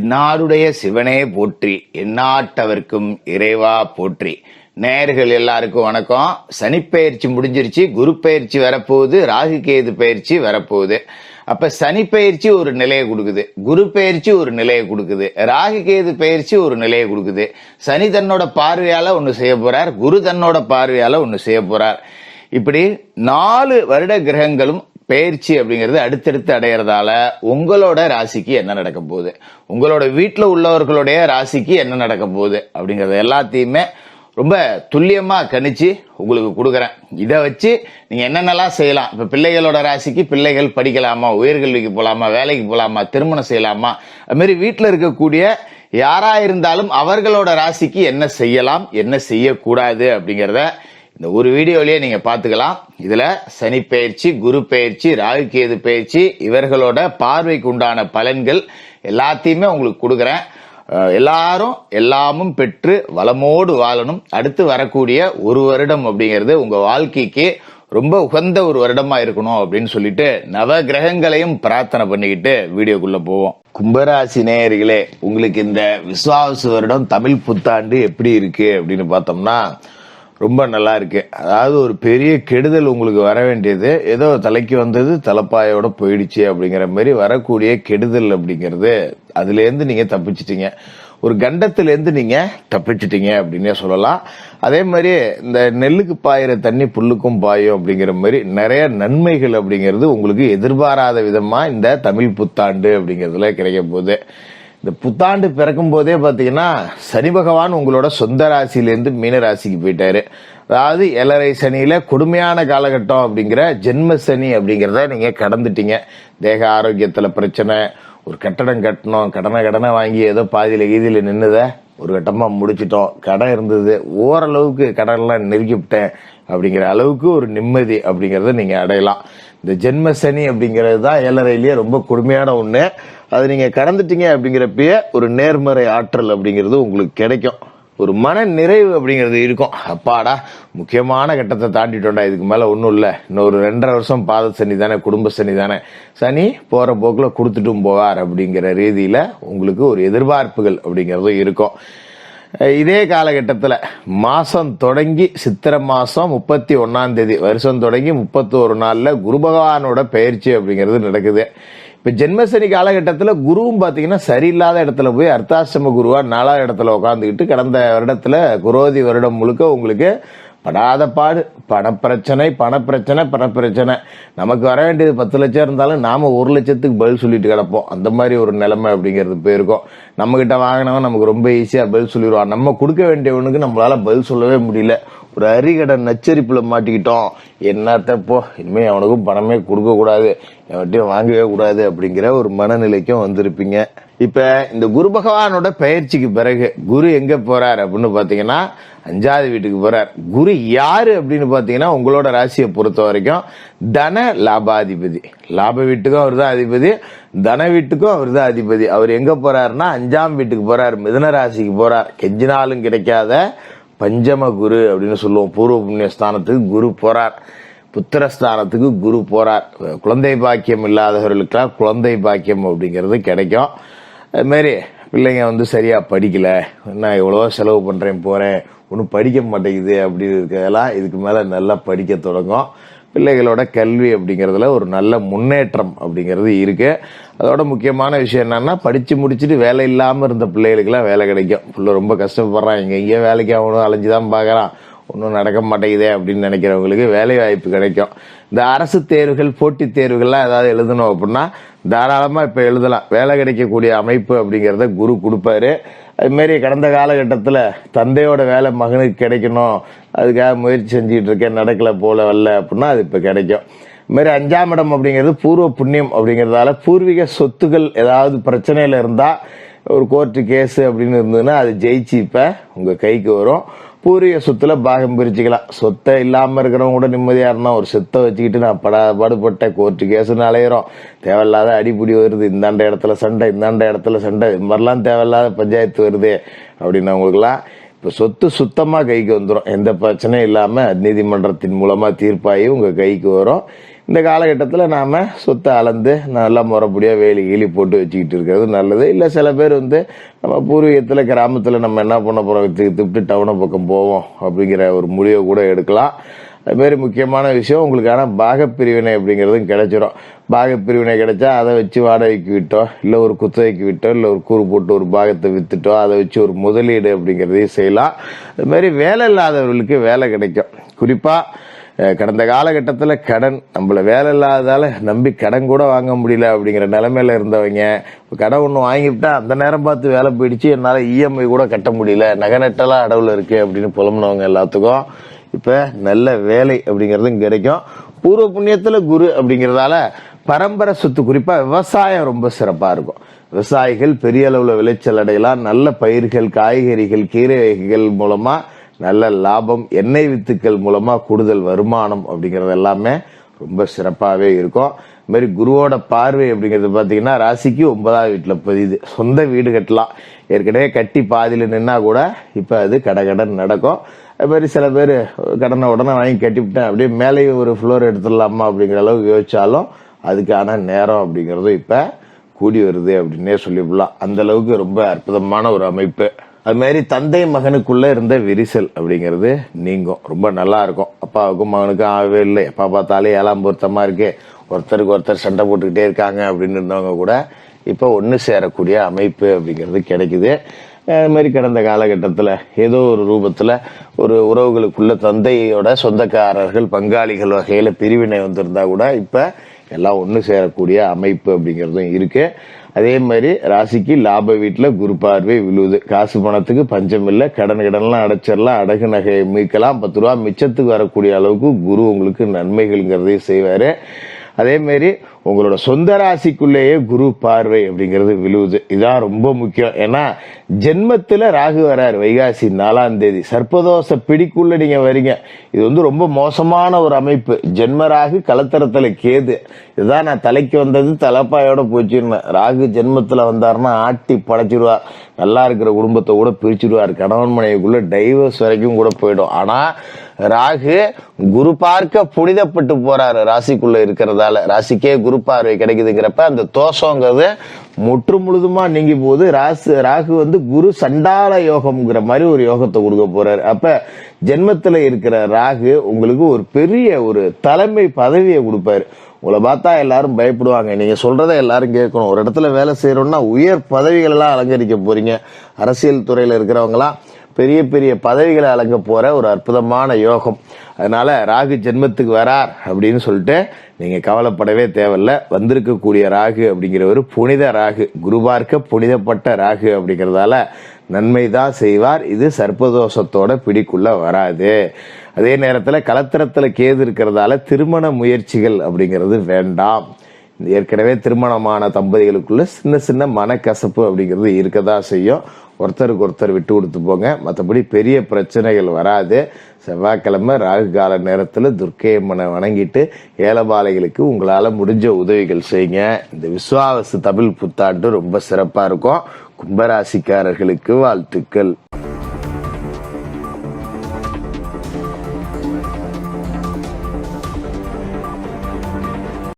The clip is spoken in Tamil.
என்னாருடைய சிவனே போற்றி எந்நாட்டவர்க்கும் இறைவா போற்றி. நேர்கள் எல்லாருக்கும் வணக்கம். சனிப்பெயர்ச்சி முடிஞ்சிருச்சு குரு பயிற்சி வரப்போகுது ராகு கேது பயிற்சி வரப்போகுது. அப்ப சனி பயிற்சி ஒரு நிலையை கொடுக்குது குரு பயிற்சி ஒரு நிலையை கொடுக்குது ராகு கேது பயிற்சி ஒரு நிலையை கொடுக்குது. சனி தன்னோட பார்வையால ஒன்று செய்ய போறார் குரு தன்னோட பார்வையால ஒன்று செய்ய போறார். இப்படி நாலு வருட கிரகங்களும் பயிற்சி அப்படிங்கிறது அடுத்தடுத்து அடையிறதால உங்களோட ராசிக்கு என்ன நடக்க போகுது? உங்களோட வீட்டில் உள்ளவர்களுடைய ராசிக்கு என்ன நடக்க போகுது? அப்படிங்கிறது எல்லாத்தையுமே ரொம்ப துல்லியமாக கணிச்சு உங்களுக்கு கொடுக்குறேன். இதை வச்சு நீங்கள் என்னென்னலாம் செய்யலாம்? இப்போ பிள்ளைகளோட ராசிக்கு பிள்ளைகள் படிக்கலாமா? உயர்கல்விக்கு போகலாமா வேலைக்கு போகலாமா திருமணம் செய்யலாமா? அதுமாரி வீட்டில் இருக்கக்கூடிய யாராக இருந்தாலும் அவர்களோட ராசிக்கு என்ன செய்யலாம்? என்ன செய்யக்கூடாது? அப்படிங்கிறத இந்த ஒரு வீடியோலயே நீங்க பாத்துக்கலாம். இதுல சனி பயிற்சி குரு பயிற்சி ராகு கேது பயிற்சி இவர்களோட பார்வைக்கு உண்டான பலன்கள் எல்லாத்தையுமே உங்களுக்கு கொடுக்குறேன். எல்லாரும் எல்லாமும் பெற்று வளமோடு வாழணும். அடுத்து வரக்கூடிய ஒரு வருடம் அப்படிங்கிறது உங்க வாழ்க்கைக்கு ரொம்ப உகந்த ஒரு வருடமா இருக்கணும் அப்படின்னு சொல்லிட்டு நவ கிரகங்களையும் பிரார்த்தனை பண்ணிக்கிட்டு வீடியோக்குள்ள போவோம். கும்பராசி நேயர்களே உங்களுக்கு இந்த விசுவாச வருடம் தமிழ் புத்தாண்டு எப்படி இருக்கு அப்படின்னு பார்த்தோம்னா ரொம்ப நல்லா இருக்கு. அதாவது ஒரு பெரிய கெடுதல் உங்களுக்கு வர வேண்டியது. ஏதோ தலைக்கு வந்தது தலைப்பாயோட போயிடுச்சு அப்படிங்கிற மாதிரி வரக்கூடிய கெடுதல் அப்படிங்கிறது அதுலேருந்து நீங்கள் நீங்க தப்பிச்சிட்டீங்க. ஒரு கண்டத்திலேருந்து நீங்கள் நீங்க தப்பிச்சிட்டீங்க அப்படின்னே சொல்லலாம். அதே மாதிரி இந்த நெல்லுக்கு பாயிற தண்ணி புல்லுக்கும் பாயும் அப்படிங்கிற மாதிரி நிறைய நன்மைகள் அப்படிங்கிறது உங்களுக்கு எதிர்பாராத விதமா இந்த தமிழ் புத்தாண்டு அப்படிங்கிறதுல கிடைக்க போகுது. இந்த புத்தாண்டு பிறக்கும் போதே பார்த்தீங்கன்னா சனி பகவான் உங்களோட சொந்த ராசியிலேருந்து மீன ராசிக்கு போயிட்டாரு. அதாவது ஏழரை சனியில் கொடுமையான காலகட்டம் அப்படிங்கிற ஜென்ம சனி அப்படிங்கிறத நீங்கள் கடந்துட்டீங்க. தேக ஆரோக்கியத்தில் பிரச்சனை ஒரு கட்டடம் கட்டணும் கடனை கடனை வாங்கி ஏதோ பாதியில் கீதியில் நின்றுதை ஒரு கட்டமாக முடிச்சிட்டோம். கடன் இருந்தது ஓரளவுக்கு கடன்லாம் நெருக்கி விட்டேன் அப்படிங்கிற அளவுக்கு ஒரு நிம்மதி அப்படிங்கிறத நீங்கள் அடையலாம். இந்த ஜென்ம சனி அப்படிங்கிறது தான் ஏழரையிலேயே ரொம்ப கொடுமையான ஒன்று அது நீங்க கடந்துட்டீங்க அப்படிங்கிறப்பயே ஒரு நேர்மறை ஆற்றல் அப்படிங்கிறது உங்களுக்கு கிடைக்கும். ஒரு மன நிறைவு அப்படிங்கிறது இருக்கும். அப்பாடா முக்கியமான கட்டத்தை தாண்டிட்டோண்டா இதுக்கு மேல ஒன்றும் இல்லை. இன்னொரு ரெண்டரை வருஷம் பாத சனி தானே குடும்ப சனி தானே. சனி போற போக்கில் கொடுத்துட்டும் போவார் அப்படிங்கிற ரீதியில உங்களுக்கு ஒரு எதிர்பார்ப்புகள் அப்படிங்கிறதும் இருக்கும். இதே காலகட்டத்தில் மாதம் தொடங்கி சித்திரை மாதம் முப்பத்தி ஒன்றாம் தேதி வருஷம் தொடங்கி முப்பத்தோரு நாளில் குரு பகவானோட பயிற்சி அப்படிங்கிறது நடக்குது. இப்போ ஜென்மசனி காலகட்டத்தில் குருவும் பார்த்தீங்கன்னா சரியில்லாத இடத்துல போய் அர்த்தாசிரம குருவாக நாலாவது இடத்துல உட்காந்துக்கிட்டு கடந்த வருடத்தில் குரோதி வருடம் முழுக்க உங்களுக்கு படாத பாடு. பணப்பிரச்சனை பணப்பிரச்சனை பணப்பிரச்சனை. நமக்கு வர வேண்டியது பத்து லட்சம் இருந்தாலும் நாம ஒரு லட்சத்துக்கு பதில் சொல்லிட்டு கிடப்போம். அந்த மாதிரி ஒரு நிலைமை அப்படிங்கிறது போயிருக்கோம். நம்ம கிட்ட வாங்கினவன் நமக்கு ரொம்ப ஈஸியாக பதில் சொல்லிடுவான். நம்ம கொடுக்க வேண்டியவனுக்கு நம்மளால பதில் சொல்லவே முடியல. ஒரு அரிகடை நச்சரிப்புல மாட்டிக்கிட்டோம். என்னத்தப்போ போ இனிமே அவனுக்கும் பணமே கொடுக்க கூடாது. எவன்ட்டையும் வாங்கவே கூடாது அப்படிங்கிற ஒரு மனநிலைக்கும் வந்திருப்பீங்க. இப்ப இந்த குரு பகவானோட பயிற்சிக்கு பிறகு குரு எங்க போறார் அப்படின்னு பாத்தீங்கன்னா அஞ்சாவது வீட்டுக்கு போறார். குரு யாரு அப்படின்னு பாத்தீங்கன்னா உங்களோட ராசியை பொறுத்த வரைக்கும் தன லாபாதிபதி. லாப வீட்டுக்கும் அவர் தான் அதிபதி தன வீட்டுக்கும் அவர் தான் அதிபதி. அவர் எங்க போறாருன்னா அஞ்சாம் வீட்டுக்கு போறார் மிதன ராசிக்கு போறார். கெஞ்சினாலும் கிடைக்காத பஞ்சம குரு அப்படின்னு சொல்லுவோம். பூர்வ புண்ணிய ஸ்தானத்துக்கு குரு போறார். புத்திரஸ்தானத்துக்கு குரு போறார். குழந்தை பாக்கியம் இல்லாதவர்களுக்கெல்லாம் குழந்தை பாக்கியம் அப்படிங்கிறது கிடைக்கும். அதுமாரி பிள்ளைங்க வந்து சரியாக படிக்கல. நான் எவ்வளவோ செலவு பண்ணுறேன் போகிறேன் ஒன்றும் படிக்க மாட்டேங்குது அப்படி இருக்கிறதெல்லாம் இதுக்கு மேலே நல்லா படிக்க தொடங்கும். பிள்ளைகளோட கல்வி அப்படிங்கிறதுல ஒரு நல்ல முன்னேற்றம் அப்படிங்கிறது இருக்கு. அதோட முக்கியமான விஷயம் என்னன்னா படிச்சு முடிச்சுட்டு வேலை இல்லாமல் இருந்த பிள்ளைகளுக்கெல்லாம் வேலை கிடைக்கும். பிள்ளை ரொம்ப கஷ்டப்படுறான். இங்கே இங்கேயே வேலைக்கு ஆகணும் அலைஞ்சுதான் பார்க்குறான். ஒன்றும் நடக்க மாட்டேங்குதே அப்படின்னு நினைக்கிறவங்களுக்கு வேலை வாய்ப்பு கிடைக்கும். இந்த அரசு தேர்வுகள் போட்டித் தேர்வுகள்லாம் ஏதாவது எழுதணும் அப்படின்னா தாராளமாக இப்போ எழுதலாம். வேலை கிடைக்கக்கூடிய அமைப்பு அப்படிங்கிறத குரு கொடுப்பாரு. அதுமாரி கடந்த காலகட்டத்தில் தந்தையோட வேலை மகனுக்கு கிடைக்கணும். அதுக்காக முயற்சி செஞ்சுட்டு இருக்கேன். நடக்கலை போல வரல அப்படின்னா அது இப்போ கிடைக்கும். இதுமாரி அஞ்சாம் இடம் அப்படிங்கிறது பூர்வ புண்ணியம் அப்படிங்கிறதால பூர்வீக சொத்துக்கள் ஏதாவது பிரச்சனையில் இருந்தால் ஒரு கோர்ட்டு கேஸு அப்படின்னு இருந்ததுன்னா அது ஜெயிச்சு இப்போ உங்கள் கைக்கு வரும். பூரிய சொத்துல பாகம் பிரிச்சுக்கலாம் சொத்தை இல்லாமல் இருக்கிறவங்க கூட நிம்மதியாக இருந்தால் ஒரு சொத்தை வச்சுக்கிட்டு நான் படா பாடுபட்ட கோர்ட்டு கேஸுன்னு அலையிறோம். தேவையில்லாத அடிப்படி வருது இந்தாண்ட இடத்துல சண்டை இந்தாண்ட இடத்துல சண்டை இது மாதிரிலாம் தேவையில்லாத பஞ்சாயத்து வருது அப்படின்னவங்களுக்குலாம் இப்போ சொத்து சுத்தமாக கைக்கு வந்துடும் எந்த பிரச்சனையும் இல்லாமல் நீதிமன்றத்தின் மூலமாக தீர்ப்பாகி உங்கள் கைக்கு வரும். இந்த காலகட்டத்தில் நாம் சொத்தை அளந்து நல்லா முறைப்படியாக வேலி கீழி போட்டு வச்சுக்கிட்டு இருக்கிறது நல்லது. இல்லை சில பேர் வந்து நம்ம பூர்வீகத்தில் கிராமத்தில் நம்ம என்ன பண்ண போகிறோம் வித்து டவுனை பக்கம் போவோம் அப்படிங்கிற ஒரு முடிவை கூட எடுக்கலாம். அதுமாரி முக்கியமான விஷயம் உங்களுக்கான பாகப்பிரிவினை அப்படிங்கிறதும் கிடைச்சிரும். பாகப்பிரிவினை கிடைச்சா அதை வச்சு வாடகைக்கு விட்டோ இல்லை ஒரு குத்தகைக்கு விட்டோ இல்லை ஒரு கூறு போட்டு ஒரு பாகத்தை விற்றுட்டோ அதை வச்சு ஒரு முதலீடு அப்படிங்கிறதையும் செய்யலாம். அதுமாரி வேலை இல்லாதவர்களுக்கு வேலை கிடைக்கும். குறிப்பாக கடந்த காலகட்டத்தில் கடன் நம்மள வேலை இல்லாததால் நம்பி கடன் கூட வாங்க முடியல அப்படிங்கிற நிலமையில இருந்தவங்க இப்போ கடன் ஒன்று வாங்கிவிட்டா அந்த நேரம் பார்த்து வேலை போயிடுச்சு என்னால் இஎம்ஐ கூட கட்ட முடியல நகை நட்டெல்லாம் அடவுல இருக்குது அப்படின்னு புலம்புனவங்க எல்லாத்துக்கும் இப்போ நல்ல வேலை அப்படிங்கிறதும் கிடைக்கும். பூர்வ புண்ணியத்தில் குரு அப்படிங்கிறதால பரம்பரை சொத்து குறிப்பாக விவசாயம் ரொம்ப சிறப்பாக இருக்கும். விவசாயிகள் பெரிய அளவில் விளைச்சல் அடையலாம் நல்ல பயிர்கள் காய்கறிகள் கீரை வகைகள் மூலமாக நல்ல லாபம் எண்ணெய் வித்துக்கள் மூலமா கூடுதல் வருமானம் அப்படிங்கிறது எல்லாமே ரொம்ப சிறப்பாகவே இருக்கும். இதுமாரி குருவோட பார்வை அப்படிங்கிறது பார்த்தீங்கன்னா ராசிக்கு ஒன்பதாவது வீட்டில் பதியுது. சொந்த வீடு கட்டலாம். ஏற்கனவே கட்டி பாதியில் நின்னா கூட இப்போ அது கடகடன் நடக்கும். அது மாதிரி சில பேர் கடனை உடனே வாங்கி கட்டிவிட்டேன் அப்படியே மேலேயும் ஒரு ஃப்ளோர் எடுத்துடலாமா அப்படிங்கிற அளவுக்கு யோசிச்சாலும் அதுக்கான நேரம் அப்படிங்கிறதும் இப்போ கூடி வருது அப்படின்னே சொல்லிவிடலாம். அந்தளவுக்கு ரொம்ப அற்புதமான ஒரு அமைப்பு. அது மாதிரி தந்தை மகனுக்குள்ளே இருந்த விரிசல் அப்படிங்கிறது நீங்கும். ரொம்ப நல்லா இருக்கும். அப்பாவுக்கும் மகனுக்கும் ஆகவே இல்லை. எப்பா பார்த்தாலே ஏழாம் பொருத்தமாக இருக்கே. ஒருத்தருக்கு ஒருத்தர் சண்டை போட்டுக்கிட்டே இருக்காங்க அப்படின்னு இருந்தவங்க கூட இப்போ ஒன்று சேரக்கூடிய அமைப்பு அப்படிங்கிறது கிடைக்குது. அது மாதிரி கடந்த காலகட்டத்தில் ஏதோ ஒரு ரூபத்தில் ஒரு உறவுகளுக்குள்ள தந்தையோட சொந்தக்காரர்கள் பங்காளிகள் வகையில் பிரிவினை வந்திருந்தா கூட இப்போ எல்லாம் ஒன்று சேரக்கூடிய அமைப்பு அப்படிங்கிறதும் இருக்குது அதே மாதிரி ராசிக்கு லாப வீட்டில் குரு பார்வை விழுவுது காசு பணத்துக்கு பஞ்சம் இல்லை. கடன் கடன்லாம் அடைச்சிடலாம். அடகு நகையை மீட்கலாம். பத்து ரூபா மிச்சத்துக்கு வரக்கூடிய அளவுக்கு குரு உங்களுக்கு நன்மைகள்ங்கிறதையும் செய்வார். அதே மாதிரி உங்களோட சொந்த ராசிக்குள்ளேயே குரு பார்வை அப்படிங்கிறது விழுவுது. இதான் ரொம்ப முக்கியம். ஏன்னா ஜென்மத்தில் ராகு வரார் வைகாசி நாலாம் தேதி. சர்ப்பதோஷ பிடிக்குள்ள நீங்க வரீங்க. இது வந்து ரொம்ப மோசமான ஒரு அமைப்பு. ஜென்ம ராகு கலத்தரத்தில் கேது. இதுதான் நான் தலைக்கு வந்தது தலைப்பாயோட போச்சுன்னு. ராகு ஜென்மத்தில் வந்தாருன்னா ஆட்டி படைச்சிருவார் நல்லா இருக்கிற குடும்பத்தை கூட பிரிச்சிருவார். கணவன் மனைவிக்குள்ள டைவர்ஸ் வரைக்கும் கூட போயிடும். ஆனா ராகு குரு பார்க்க புனிதப்பட்டு போறாரு. ராசிக்குள்ள இருக்கிறதால. ராசிக்கே குரு பார்வை கிடைக்குதுங்கிறப்ப அந்த தோஷங்கிறது முற்று முழுதுமா நீங்கி போகுது ராசு ராகு வந்து குரு சண்டால யோகம்ங்கிற மாதிரி ஒரு யோகத்தை கொடுக்க போறாரு. அப்ப ஜென்மத்துல இருக்கிற ராகு உங்களுக்கு ஒரு பெரிய ஒரு தலைமை பதவியை கொடுப்பாரு. உங்களை பார்த்தா எல்லாரும் பயப்படுவாங்க. நீங்க சொல்றதை எல்லாரும் கேட்கணும். ஒரு இடத்துல வேலை செய்யறோம்னா உயர் பதவிகள் எல்லாம் அலங்கரிக்க போறீங்க. அரசியல் துறையில இருக்கிறவங்களாம் பெரிய பெரிய பதவிகளை அலங்க போகிற ஒரு அற்புதமான யோகம். அதனால் ராகு ஜென்மத்துக்கு வரார் அப்படின்னு சொல்லிட்டு நீங்கள் கவலைப்படவே தேவையில்ல. வந்திருக்கக்கூடிய ராகு அப்படிங்கிற ஒரு புனித ராகு குருபார்க்க புனிதப்பட்ட ராகு அப்படிங்கிறதால நன்மை தான் செய்வார். இது சர்ப்பதோஷத்தோட பிடிக்குள்ள வராது. அதே நேரத்தில் கலத்திரத்தில் கேது இருக்கிறதால திருமண முயற்சிகள் அப்படிங்கிறது வேண்டாம். ஏற்கனவே திருமணமான தம்பதிகளுக்குள்ள சின்ன சின்ன மனக்கசப்பு அப்படிங்கிறது இருக்கதா செய்யும். ஒருத்தருக்கு ஒருத்தர் விட்டு கொடுத்து போங்க. மற்றபடி பெரிய பிரச்சனைகள் வராது. செவ்வாய்க்கிழமை ராகு கால நேரத்தில் துர்க்கையம்மனை வணங்கிட்டு ஏலபாலைகளுக்கு உங்களால் முடிஞ்ச உதவிகள் செய்யுங்க. இந்த விஸ்வாவசு தமிழ் புத்தாண்டு ரொம்ப சிறப்பாக இருக்கும். கும்பராசிக்காரர்களுக்கு வாழ்த்துக்கள்.